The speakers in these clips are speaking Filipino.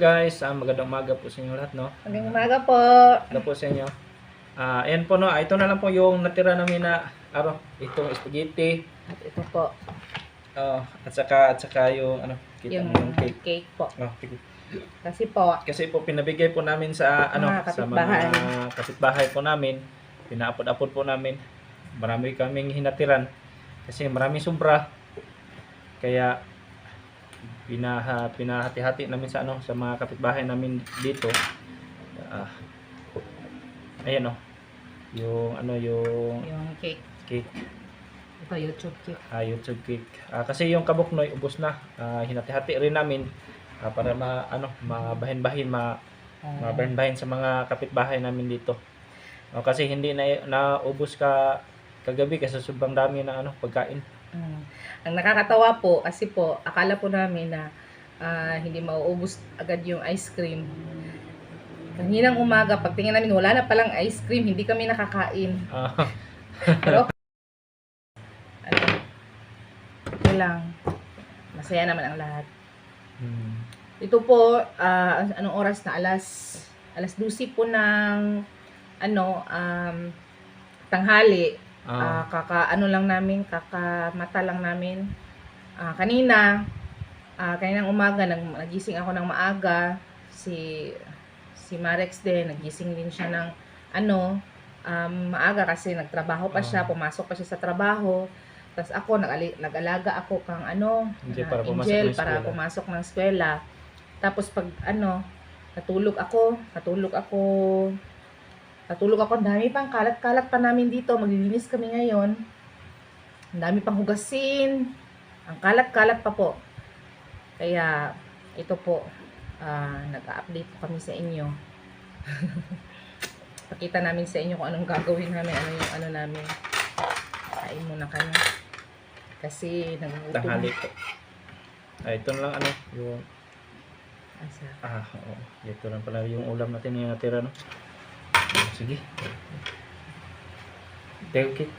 guys, ah, magandang umaga po sa inyo lahat, no? Magandang umaga po. Magandang po sa inyo. Ah, ayan po, no? Ah, ito na lang po yung natira namin na, ano, itong spaghetti. At ito po, Oh, at saka, at saka yung, ano, kita yung yung cake. cake po. Oh, sige. Kasi po, Kasi po, pinabigay po namin sa, ano, Mga sa mga kapitbahay po namin. Pinaapod-apod po namin. Marami kaming hinatiran. Kasi maraming sobra. Kaya, pinaha, pinahati-hati namin sa ano sa mga kapitbahay namin dito. Ah, ayan oh. Yung ano yung yung cake. cake, Ito, YouTube cake. ah, YouTube cake. Ah, kasi yung kabuknoy ubos na. Ah, hinati-hati rin namin ah, para ma ano mabahin-bahin ma Ah, mabahin-bahin sa mga kapitbahay namin dito. Oh, kasi hindi na naubos ka kagabi kasi sobrang dami ng ano pagkain. Mm. Ang nakakatawa po, kasi po, akala po namin na ah, hindi mauubos agad yung ice cream. Kaninang umaga, pagtingin namin, wala na palang ice cream, hindi kami nakakain. Ah, Pero, ano, okay lang. Masaya naman ang lahat. hmm. Ito po, ah, anong oras na? Alas, alas 12 po ng, ano, um, tanghali. Ah, Ah, kaka, ano lang namin, kakamata lang namin. Ah, kanina, ah, kaninang umaga, nag, nagising ako ng maaga. Si, si Marex din, nagising din siya ng, ano, um, maaga kasi nagtrabaho pa siya, Ah. pumasok pa siya sa trabaho. Tapos ako, nag nag-alaga ako kang ano, Angel, ah, para pumasok Angel, ng para pumasok ng eskwela. Tapos pag ano, natulog ako, natulog ako, natulog ako, ang dami pang kalat-kalat pa namin dito, maglilinis kami ngayon. Ang dami pang hugasin, ang kalat-kalat pa po. Kaya, ito po, ah, nag-update po kami sa inyo. Pakita namin sa inyo kung anong gagawin namin, ano yung ano namin. Kain muna kami. Kasi nagugutom. tanghali po. Ah, ito na lang ano, yung Asa? ah, oo. Ito lang pala yung ulam natin yung natira no. Sige. Take it.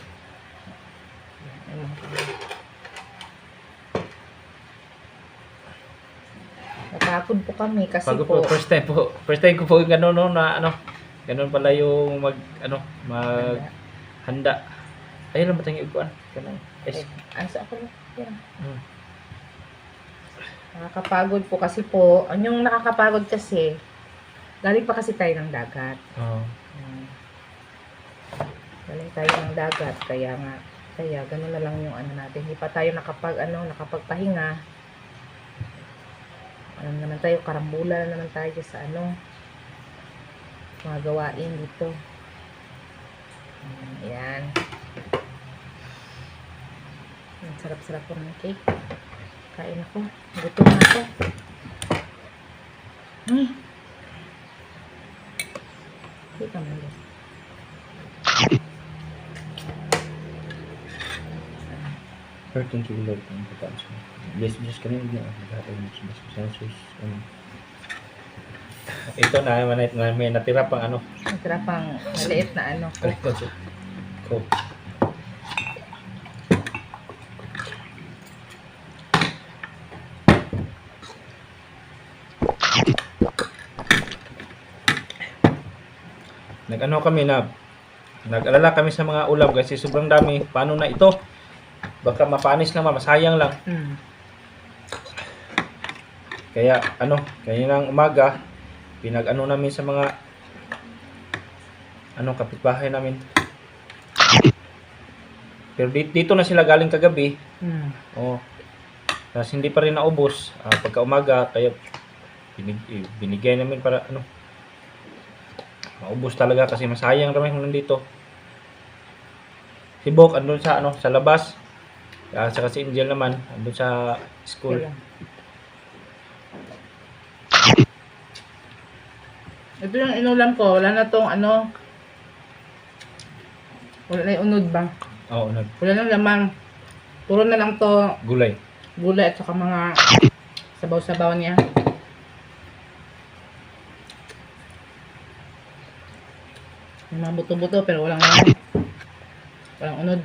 Napagod po kami kasi Bago po, po, first time po. First time ko po gano'n no, na ano, ganun pala yung mag, ano, mag handa. Ayun lang matang iguan. Ganun. eh, Es. asa ako. Yan. Hmm. Nakakapagod po kasi po, ang yung nakakapagod kasi, galing pa kasi tayo ng dagat. Oo. Hmm. Tayo ng dagat, kaya nga, kaya gano'n na lang yung ano natin. Hindi pa tayo nakapag, ano, nakapagpahinga. Ano naman tayo, karambula na naman tayo sa ano, mga gawain dito. Hmm, Ayan. Ang sarap-sarap po ng cake. Kain ako. Gutom na ako. Hmm. Dito mo yun. Thank you, Lord, kung pagkaan sa Bless, bless kami, na naghatay mo sa bless sa Jesus. Amen. Ito na, may natira pang ano. Masarap ang maliit na ano. Ko. Nag-ano kami na nag-alala kami sa mga ulam kasi sobrang dami. Paano na ito? Baka mapanis naman, masayang lang. Mm. Kaya ano, kaninang umaga, pinag-ano namin sa mga ano kapitbahay namin. Pero dito, dito na sila galing kagabi. Mm. Oh. Tapos hindi pa rin naubos ah, pagka umaga kaya binig, eh, binigay namin para ano maubos talaga kasi masayang kami kung nandito. Si Bok andun sa ano sa labas. Ah, saka si Angel naman andun sa school. Kaya. Ito yung inulam ko. Wala na tong ano. Wala na yung unod ba? Oo, nag Wala na lamang. Puro na lang to gulay. gulay at saka mga sabaw-sabaw niya. May mga buto-buto pero walang. Walang unod.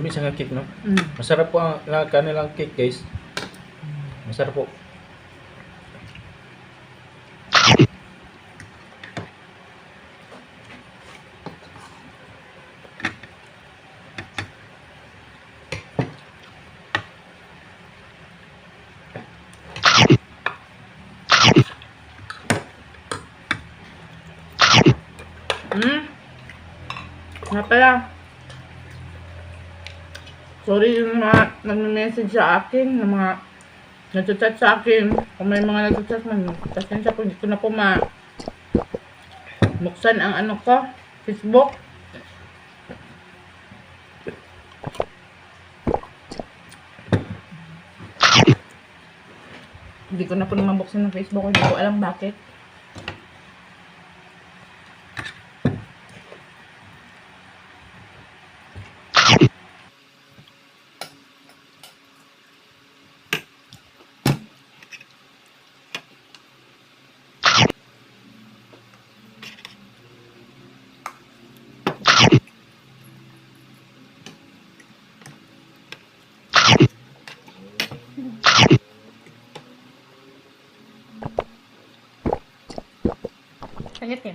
Kami sa nga cake, no? Mm. Masarap po ang ang kanilang cake, guys. Masarap po. Hmm? Nga pala. Sorry yung mga nagme-message sa akin, ng mga nagchat sa akin. Kung may mga nagchat man, pasensya po, hindi ko na po ma buksan ang ano ko, Facebook. Hindi ko na po mabuksan ng Facebook, hindi ko alam bakit. Yan.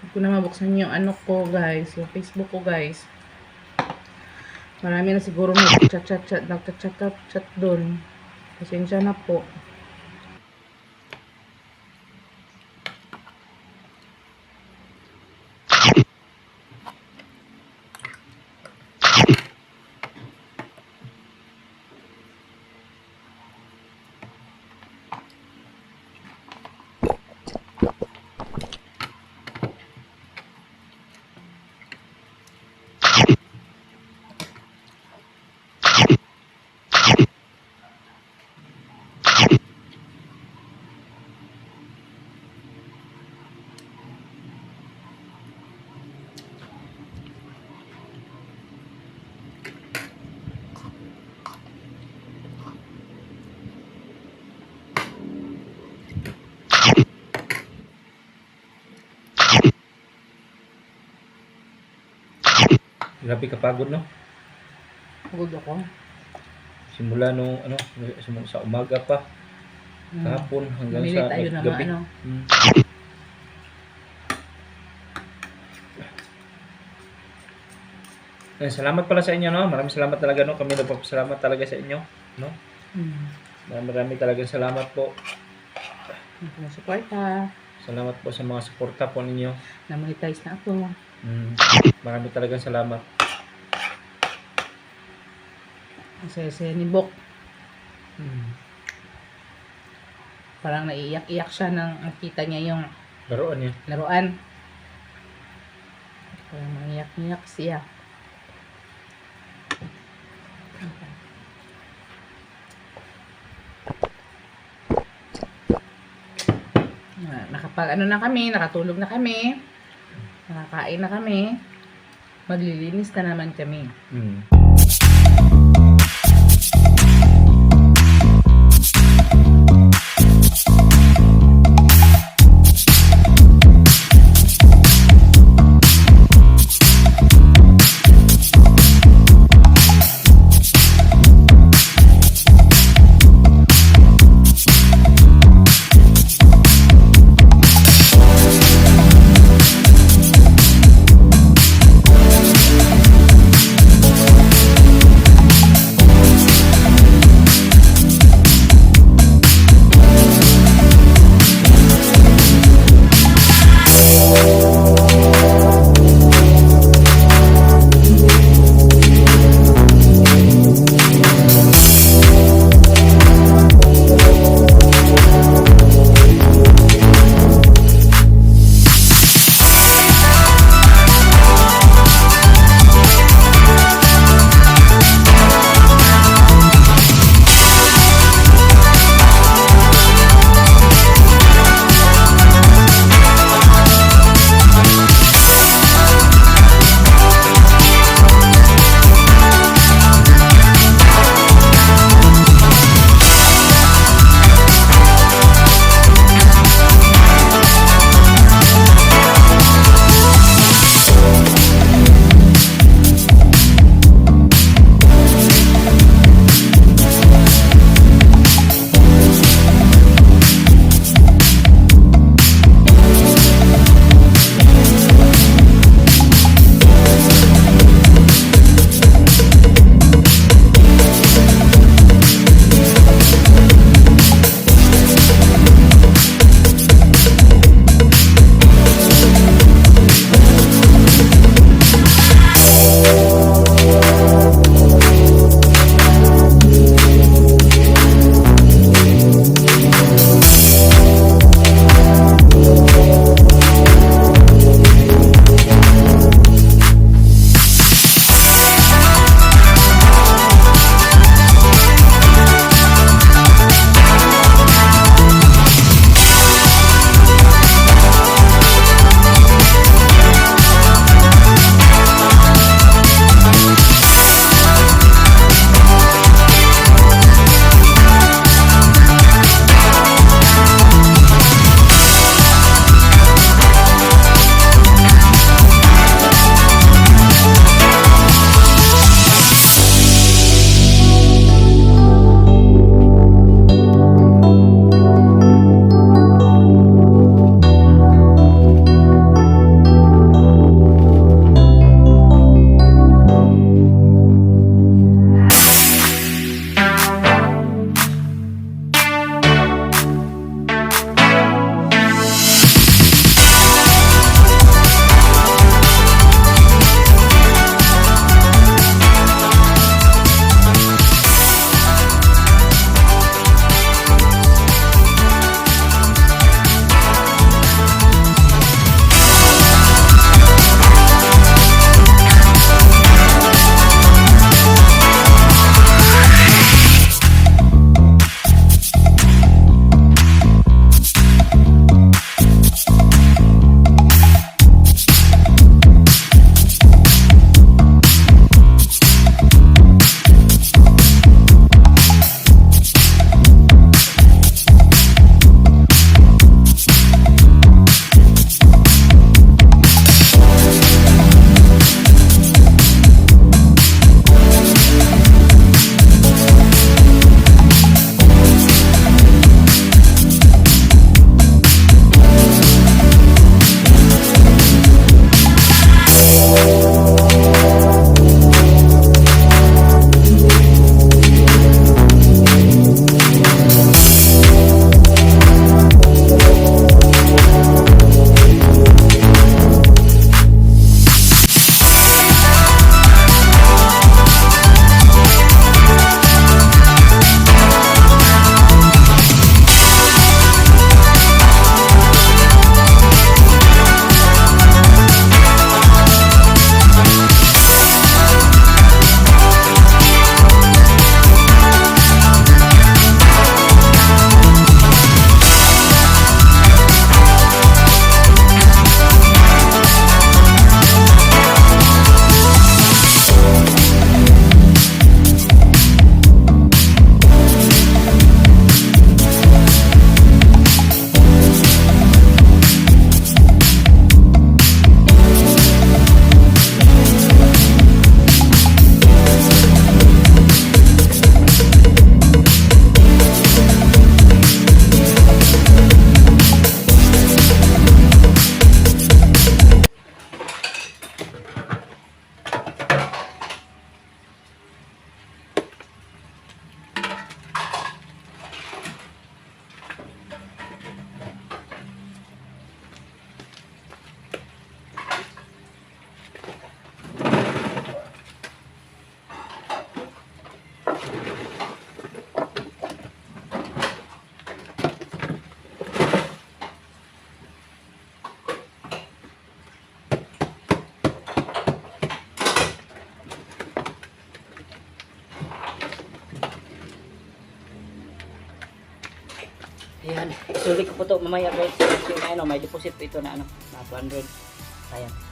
Hindi ko na mabuksan yung ano ko guys, yung Facebook ko guys. Marami na siguro nag-chat chat chat, nag-chat chat chat, chat doon. Pasensya na po. Grabe kapagod, no? Pagod ako. Simula nung, ano, simula sa umaga pa, Hmm. kahapon, hanggang Namili sa tayo mga gabi. ano. Mm. Eh, salamat pala sa inyo, no? Maraming salamat talaga, no? Kami nagpapasalamat talaga sa inyo, no? Hmm. Maraming maraming talagang salamat po. Suporta. Salamat po sa mga suporta po ninyo. Na-monetize na ako. Mm. Maraming talagang salamat. Kasi ni Bok. Mm. Parang naiiyak-iyak siya nang nakita niya yung Laruan niya. laruan. Parang nangiyak-iyak siya. Nakapag ano na kami, nakatulog na kami, nakakain na kami, maglilinis na naman kami. Mm. Ayan. Isulit ko po to mamaya guys. Kasi may ano, may deposit po ito na ano, na 200. Ayan.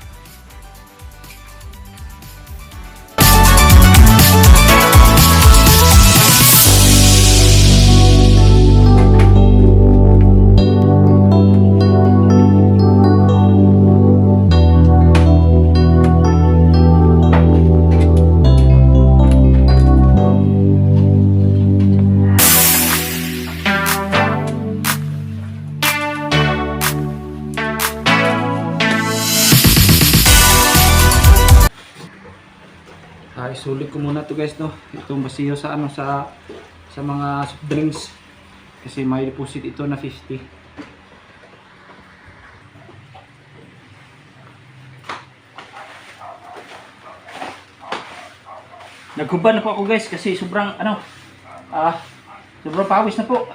Ko muna to guys no. Itong basiyo sa ano sa sa mga soft drinks kasi may deposit ito na 50. Naghubad na po ako guys kasi sobrang ano ah sobrang pawis na po.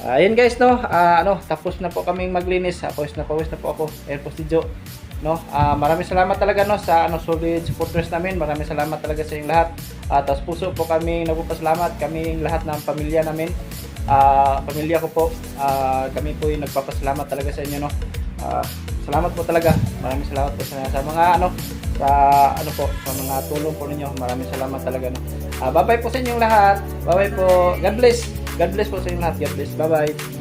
Ayun guys no, Ah, ano, tapos na po kaming maglinis. Tapos na pawis na po ako. Air Postijo. No, Ah, maraming salamat talaga no sa ano solid supporters namin. Maraming salamat talaga sa inyong lahat. At tas puso po kami nagpapasalamat kaming lahat ng pamilya namin. Ah, pamilya ko po. Ah, kami po yung nagpapasalamat talaga sa inyo no. Ah, salamat po talaga. Maraming salamat po sa, sa mga ano sa ano po sa mga tulong po ninyo. Maraming salamat talaga no. Ah, bye-bye po sa inyong lahat. Bye-bye po. God bless. God bless po sa inyong lahat. God bless. Bye-bye.